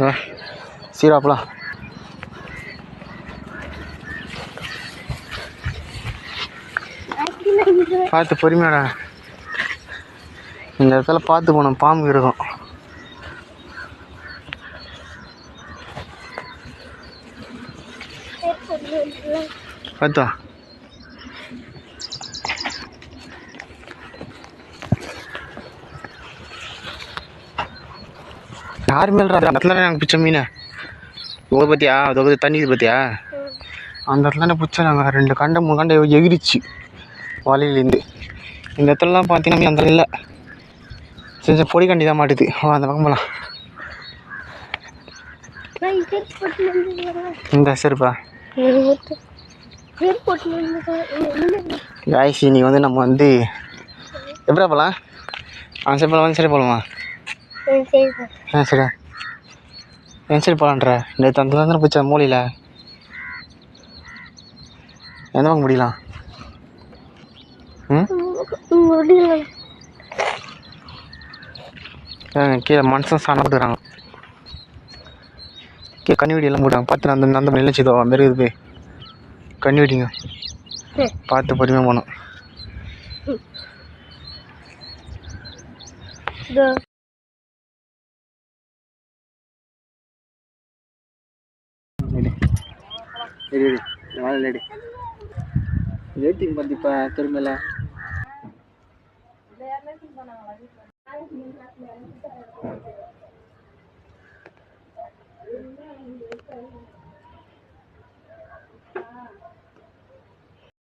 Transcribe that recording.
வா சீராப்பலாம் பார்த்து பொறுமையாடா. இந்த இடத்துல பார்த்து போனோம் பாம்பு இருக்கும் பார்த்தா யார் மேல அந்த இடத்துல நாங்கள் பிச்சை மீன். இதை பார்த்தியா தொகுதி தண்ணி இது அந்த இடத்துல பிடிச்சா நாங்கள் ரெண்டு கண்டை மூணு கண்டை எகிரிச்சு வலையிலேருந்து. இந்த இடத்துலலாம் பார்த்தீங்கன்னா அந்த இல்லை. செஞ்ச பொடி கண்டி தான் மாட்டுது. அந்த பக்கம் போகலாம் இந்த சரிப்பா. காய்ச்சி நீ வந்து நம்ம வந்து எப்படா போகலாம் ஆ சரி போகலாம் வந்து சரி போகலாமா ஆ சரிடா ஏன் சரி போகலான்ற நேற்று அந்த தானே பிடிச்ச மூலையில். எந்த பக்கம் முடியலாம் ம்? கீழே மனுஷன் சாணம் போட்டுக்கிறாங்க. கீழே கண்ணி வெடியெல்லாம் போட்டாங்க பார்த்து அந்த அந்த நிலச்சிதோ மிருகுது போய். கண்ணி வெடிங்க பார்த்து பொறுமையாக போகணும். ரெடி ரெடி வேலை ரெடி ரேட்டிங் பார்த்திப்பா திரும்பல